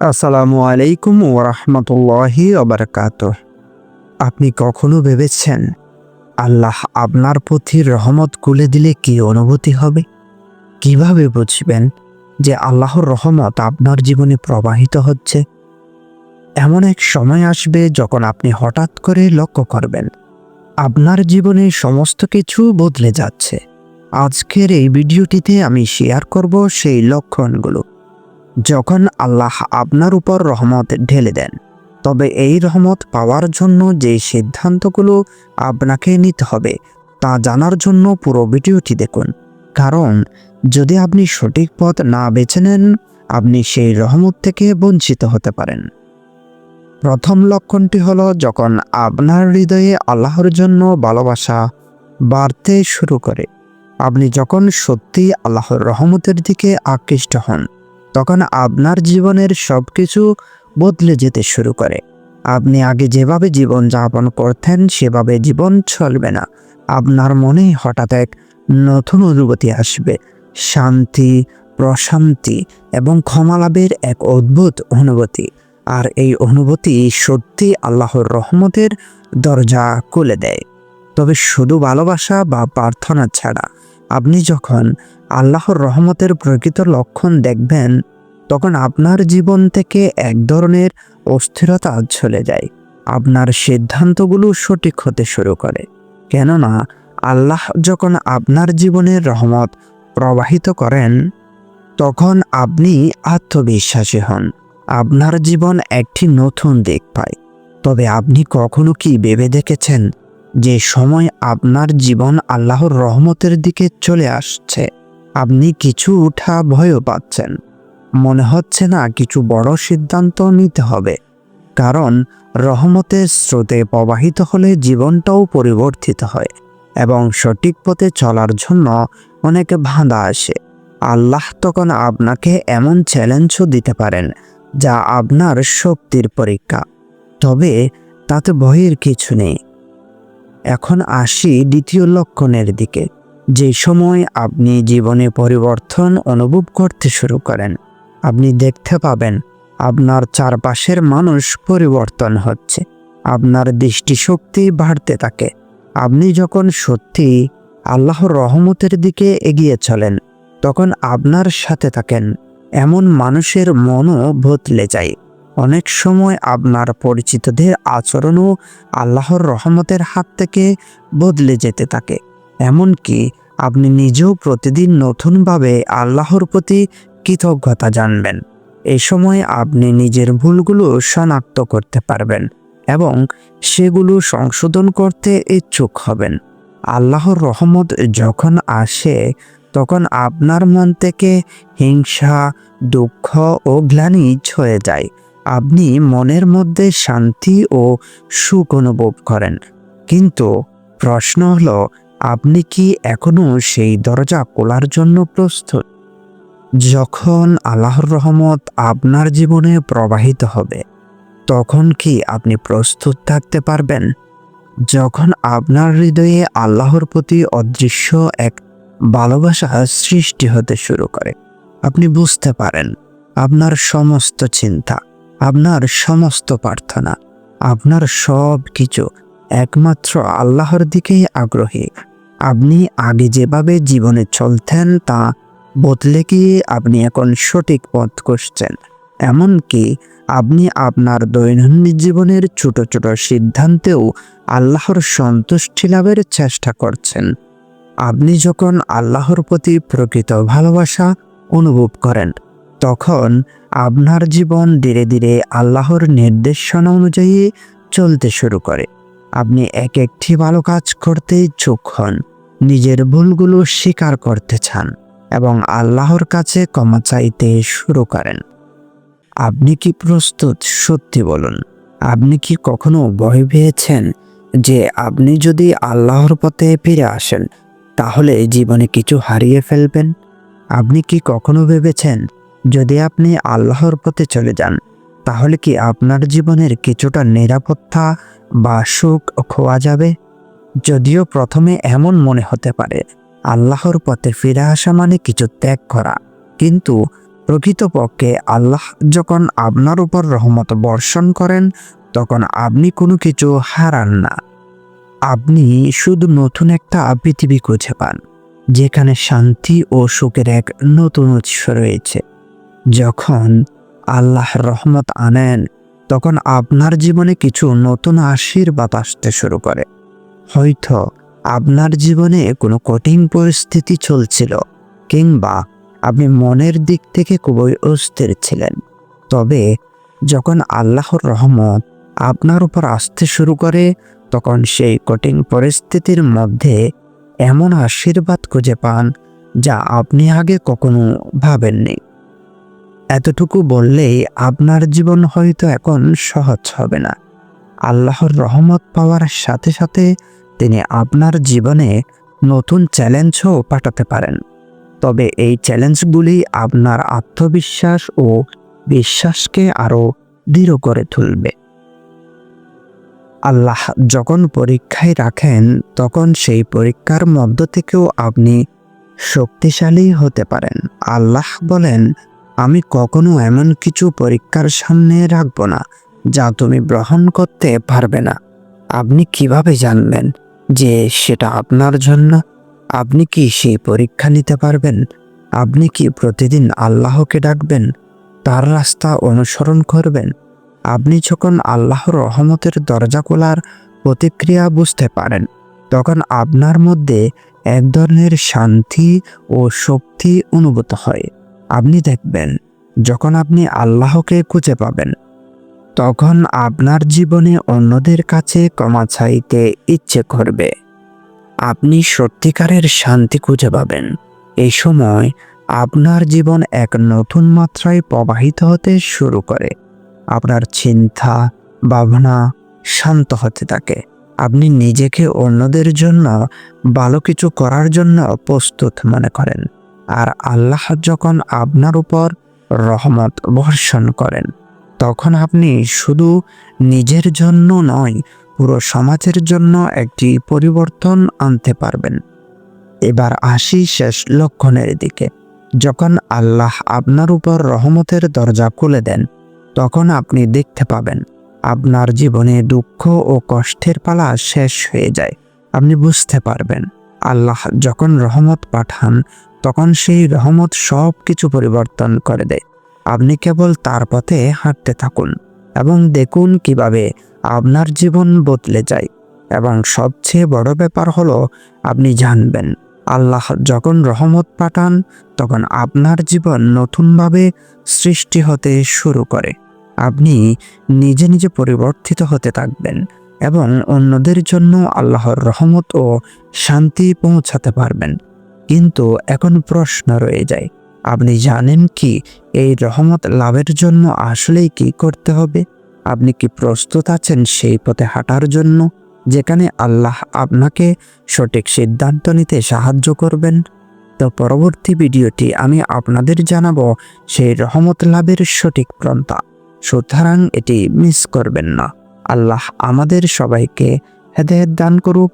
আসসালামু আলাইকুম ওরহমতুল্লাহি অবরকাত আপনি কখনো ভেবেছেন আল্লাহ আপনার প্রতি রহমত খুলে দিলে কি অনুভূতি হবে? কীভাবে বুঝবেন যে আল্লাহর রহমত আপনার জীবনে প্রবাহিত হচ্ছে? এমন এক সময় আসবে যখন আপনি হঠাৎ করে লক্ষ্য করবেন, আপনার জীবনে সমস্ত কিছু বদলে যাচ্ছে। আজকের এই ভিডিওটিতে আমি শেয়ার করব সেই লক্ষণগুলো। যখন আল্লাহ আপনার উপর রহমত ঢেলে দেন, তবে এই রহমত পাওয়ার জন্য যে সিদ্ধান্তগুলো আপনাকে নিতে হবে তা জানার জন্য পুরো ভিডিওটি দেখুন। কারণ, যদি আপনি সঠিক পথ না বেছে নেন, আপনি সেই রহমত থেকে বঞ্চিত হতে পারেন। প্রথম লক্ষণটি হলো যখন আপনার হৃদয়ে আল্লাহর জন্য ভালোবাসা বাড়তে শুরু করে, আপনি যখন সত্যি আল্লাহর রহমতের দিকে আকৃষ্ট হন তখন আপনার জীবনের সব কিছু বদলে যেতে শুরু করে। আপনি আগে যেভাবে জীবন যাপন করতেন, সেভাবে জীবন চলবে না। আপনার মনে হঠাৎ এক নতুন অনুভূতি আসবে। শান্তি, প্রশান্তি এবং ক্ষমা লাভের এক অদ্ভুত অনুভূতি। আর এই অনুভূতি সত্যি আল্লাহর রহমতের দরজা খুলে দেয়। তবে শুধু ভালোবাসা বা প্রার্থনা ছাড়া আপনি যখন আল্লাহর রহমতের প্রকৃত লক্ষণ দেখবেন, তখন আপনার জীবন থেকে এক ধরনের অস্থিরতা চলে যায়। আপনার সিদ্ধান্তগুলো সঠিক হতে শুরু করে। কেননা, আল্লাহ যখন আপনার জীবনের রহমত প্রবাহিত করেন, তখন আপনি আত্মবিশ্বাসী হন। আপনার জীবন একটি নতুন দিক পায়। তবে আপনি কখনো কি ভেবে দেখেছেন যে সময় আপনার জীবন আল্লাহর রহমতের দিকে চলে আসছে? আপনি কিছু উঠা ভয়ও পাচ্ছেন। মনে হচ্ছে না কিছু বড় সিদ্ধান্ত নিতে হবে। কারণ রহমতের স্রোতে প্রবাহিত হলে জীবনটাও পরিবর্তিত হয় এবং সঠিক পথে চলার জন্য অনেক বাধা আসে। আল্লাহ তখন আপনাকে এমন চ্যালেঞ্জও দিতে পারেন, যা আপনার শক্তির পরীক্ষা। তবে তাতে ভয়ের কিছু নেই। এখন আসি দ্বিতীয় লক্ষণের দিকে। যে সময় আপনি জীবনে পরিবর্তন অনুভব করতে শুরু করেন, আপনি দেখতে পাবেন আপনার চারপাশের মানুষ পরিবর্তন হচ্ছে, আপনার দৃষ্টিশক্তি বাড়তে থাকে। আপনি যখন সত্যি আল্লাহর রহমতের দিকে এগিয়ে চলেন, তখন আপনার সাথে থাকেন, এমন মানুষের মনও বদলে যায়। অনেক সময় আপনার পরিচিতদের আচরণও আল্লাহর রহমতের হাত থেকে বদলে যেতে থাকে। এমনকি আপনি নিজেও প্রতিদিন নতুনভাবে আল্লাহর প্রতি কৃতজ্ঞতা জানবেন। এই সময় আপনি নিজের ভুলগুলো শনাক্ত করতে পারবেন এবং সেগুলো সংশোধন করতে ইচ্ছুক হবেন। আল্লাহর রহমত যখন আসে, তখন আপনার মন থেকে হিংসা, দুঃখ ও গ্লানি ছয়ে যায়। আপনি মনের মধ্যে শান্তি ও সুখ অনুভব করেন। কিন্তু প্রশ্ন হলো আপনি কি এখনও সেই দরজা খোলার জন্য প্রস্তুত? যখন আল্লাহর রহমত আপনার জীবনে প্রবাহিত হবে, তখন কি আপনি প্রস্তুত থাকতে পারবেন? যখন আপনার হৃদয়ে আল্লাহর প্রতি অদৃশ্য এক ভালোবাসা সৃষ্টি হতে শুরু করে, আপনি বুঝতে পারেন, আপনার সমস্ত চিন্তা, আপনার সমস্ত প্রার্থনা, আপনার সব কিছু একমাত্র আল্লাহর দিকেই আগ্রহী। আপনি আগে যেভাবে জীবনে চলতেন তা বদলে গিয়ে আপনি এখন সঠিক পথ করছেন এমনকি আপনি আপনার দৈনন্দিন জীবনের ছোট ছোট সিদ্ধান্তেও আল্লাহর সন্তুষ্টি লাভের চেষ্টা করছেন। আপনি যখন আল্লাহর প্রতি প্রকৃত ভালোবাসা অনুভব করেন, তখন আপনার জীবন ধীরে ধীরে আল্লাহর নির্দেশনা অনুযায়ী চলতে শুরু করে। আপনি এক একটি ভালো কাজ করতে ইচ্ছুক হন, নিজের ভুলগুলো স্বীকার করতে চান এবং আল্লাহর কাছে ক্ষমা চাইতে শুরু করেন। আপনি কি প্রস্তুত? সত্যি বলুন, আপনি কি কখনো ভয় পেয়েছেন যে আপনি যদি আল্লাহর পথে ফিরে আসেন, তাহলে জীবনে কিছু হারিয়ে ফেলবেন? আপনি কি কখনো ভেবেছেন, যদি আপনি আল্লাহর পথে চলে যান, তাহলে কি আপনার জীবনের কিছুটা নিরাপত্তা বা সুখ খোয়া যাবে? যদিও প্রথমে এমন মনে হতে পারে, আল্লাহর পথে ফিরে আসা মানে কিছু ত্যাগ করা। কিন্তু প্রকৃতপক্ষে আল্লাহ যখন আপনার উপর রহমত বর্ষণ করেন, তখন আপনি কোনো কিছু হারান না। আপনি শুধু নতুন একটা পৃথিবী খুঁজে পান, যেখানে শান্তি ও সুখের এক নতুন উৎস রয়েছে। যখন আল্লাহ রহমত আনেন তখন আপনার জীবনে কিছু নতুন আশীর্বাদ আসতে শুরু করে। হয়তো আপনার জীবনে কোনো কঠিন পরিস্থিতি চলছিল কিংবা আপনি মনের দিক থেকে খুবই অস্থির ছিলেন। তবে যখন আল্লাহর রহমত আপনার উপর আসতে শুরু করে, তখন সেই কঠিন পরিস্থিতির মধ্যে এমন আশীর্বাদ খুঁজে পান যা আপনি আগে কখনো ভাবেননি। এতটুকু বললেই আপনার জীবন হয়তো এখন সহজ হবে না। আল্লাহর রহমত পাওয়ার সাথে সাথে তিনি আপনার জীবনে নতুন চ্যালেঞ্জও পাঠাতে পারেন। তবে এই চ্যালেঞ্জগুলি আপনার আত্মবিশ্বাস ও বিশ্বাসকে আরও দৃঢ় করে তুলবে। আল্লাহ যখন পরীক্ষায় রাখেন, তখন সেই পরীক্ষার মধ্য থেকেও আপনি শক্তিশালী হতে পারেন। আল্লাহ বলেন আমি কখনো এমন কিছু পরীক্ষার সামনে রাখব না, যা তুমি গ্রহণ করতে পারবে না। আপনি কীভাবে জানবেন যে সেটা আপনার জন্য? আপনি কি সেই পরীক্ষা নিতে পারবেন? আপনি কি প্রতিদিন আল্লাহকে ডাকবেন? তার রাস্তা অনুসরণ করবেন? আপনি যখন আল্লাহর রহমতের দরজা খোলার প্রতিক্রিয়া বুঝতে পারেন, তখন আপনার মধ্যে এক ধরনের শান্তি ও শক্তি অনুভূত হয়। আপনি দেখবেন, যখন আপনি আল্লাহকে খুঁজে পাবেন, তখন আপনার জীবনে অন্যদের কাছে ক্ষমা চাইতে ইচ্ছে করবে। আপনি সত্যিকারের শান্তি খুঁজে পাবেন। এই সময় আপনার জীবন এক নতুন মাত্রায় প্রবাহিত হতে শুরু করে। আপনার চিন্তা, ভাবনা শান্ত হতে থাকে। আপনি নিজেকে অন্যদের জন্য ভালো কিছু করার জন্য প্রস্তুত মনে করেন। আর আল্লাহ যখন আপনার উপর রহমত বর্ষণ করেন, তখন আপনি শুধু নিজের জন্য নয়, পুরো সমাজের জন্য একটি পরিবর্তন আনতে পারবেন। এবার আসি শেষ লক্ষণের দিকে। যখন আল্লাহ আপনার উপর রহমতের দরজা খুলে দেন, তখন আপনি দেখতে পাবেন, আপনার জীবনে দুঃখ ও কষ্টের পালা শেষ হয়ে যায়। আপনি বুঝতে পারবেন, আল্লাহ যখন রহমত পাঠান তখন সেই রহমত সব কিছু পরিবর্তন করে দেয়। আপনি কেবল তার পথে হাঁটতে থাকুন এবং দেখুন কীভাবে আপনার জীবন বদলে যায়। এবং সবচেয়ে বড় ব্যাপার হলো, আপনি জানবেন, আল্লাহ যখন রহমত পাঠান, তখন আপনার জীবন নতুনভাবে সৃষ্টি হতে শুরু করে। আপনি নিজে নিজে পরিবর্তিত হতে থাকবেন এবং অন্যদের জন্য আল্লাহর রহমত ও শান্তি পৌঁছাতে পারবেন। কিন্তু এখন প্রশ্ন রয়ে যায়, আপনি জানেন কি এই রহমত লাভের জন্য আসলেই কি করতে হবে? আপনি কি প্রস্তুত আছেন সেই পথে হাঁটার জন্য, যেখানে আল্লাহ আপনাকে সঠিক সিদ্ধান্ত নিতে সাহায্য করবেন? তো পরবর্তী ভিডিওটি আমি আপনাদের জানাব সেই রহমত লাভের সঠিক প্রন্থা সুতরাং এটি মিস করবেন না। আল্লাহ আমাদের সবাইকে হেদায়ত দান করুক